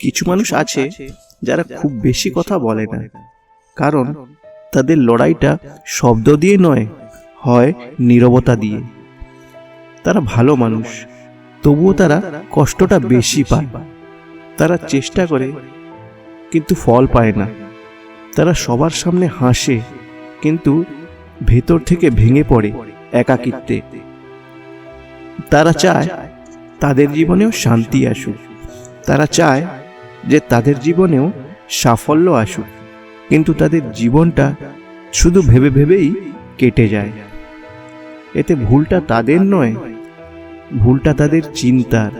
কিছু মানুষ আছে যারা খুব বেশি কথা বলে না। কারণ তাদের লড়াইটা শব্দ দিয়ে নয় হয় নীরবতা দিয়ে। তারা ভালো মানুষ তবুও তারা কষ্টটা বেশি পায়। তারা চেষ্টা করে কিন্তু ফল পায় না। তারা সবার সামনে হাসে কিন্তু ভেতর থেকে ভেঙে পড়ে একাকিত্বে। তারা চায় তাদের জীবনেও শান্তি আসুক। তারা চায় যে তাদের জীবনেও সাফল্য আসুক, কিন্তু তাদের জীবনটা শুধু ভেবে ভেবেই কেটে যায়। এতে ভুলটা তাদের নয়, ভুলটা তাদের চিন্তার,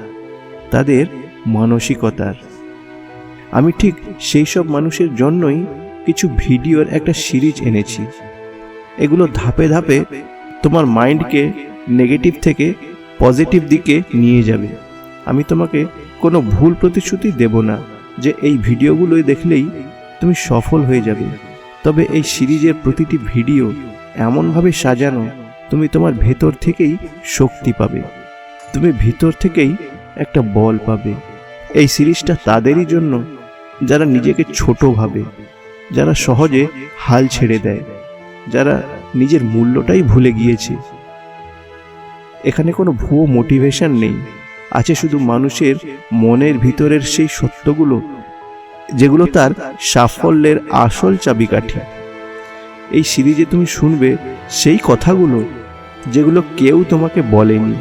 তাদের মানসিকতার। আমি ঠিক সেই সব মানুষের জন্যই কিছু ভিডিওর একটা সিরিজ এনেছি। এগুলো ধাপে ধাপে তোমার মাইন্ডকে নেগেটিভ থেকে পজিটিভ দিকে নিয়ে যাবে। আমি তোমাকে কোনো ভুল প্রতিশ্রুতি দেব না যে এই ভিডিওগুলোই দেখলেই তুমি সফল হয়ে যাবে। তবে এই সিরিজের প্রতিটি ভিডিও এমনভাবে সাজানো তুমি তোমার ভেতর থেকেই শক্তি পাবে। তুমি ভিতর থেকেই একটা বল পাবে। এই সিরিজটা তাদেরই জন্য যারা নিজেকে ছোট ভাবে, যারা সহজে হাল ছেড়ে দেয়, যারা নিজের মূল্যটাই ভুলে গিয়েছে। এখানে কোনো ভুয়ো মোটিভেশন নেই। আছে শুধু মানুষের মনের ভিতরের সেই সত্যগুলো, যেগুলো তার সাফল্যের আসল চাবিকাঠি। এই সিরিজে তুমি শুনবে, সেই কথাগুলো, যেগুলো কেউ তোমাকে বলেনি,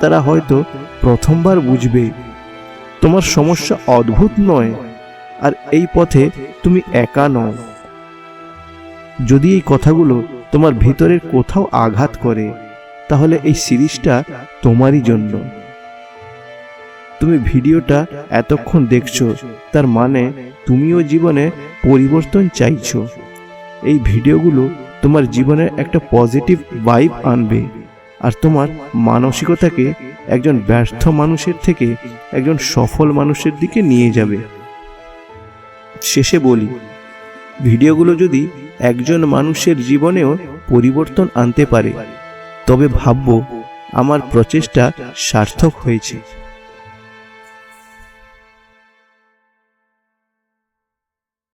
তারা হয়তো প্রথমবার বুঝবে। তোমার সমস্যা অদ্ভুত নয়, আর এই পথে তুমি একা নও। যদি এই কথাগুলো তোমার ভিতরের কোথাও আঘাত করে, তাহলে এই সিরিজটা তোমারই জন্য। তুমি ভিডিওটা এতক্ষণ দেখছ, তার মানে তুমিও জীবনে পরিবর্তন চাইছো। এই ভিডিওগুলো তোমার জীবনে একটা পজিটিভ ভাইব আনবে, আর তোমার মানসিকতাকে একজন ব্যর্থ মানুষের থেকে একজন সফল মানুষের দিকে নিয়ে যাবে। শেষে বলি, ভিডিওগুলো যদি একজন মানুষের জীবনেও পরিবর্তন আনতে পারে, তবে ভাববো আমার প্রচেষ্টা সার্থক হয়েছে।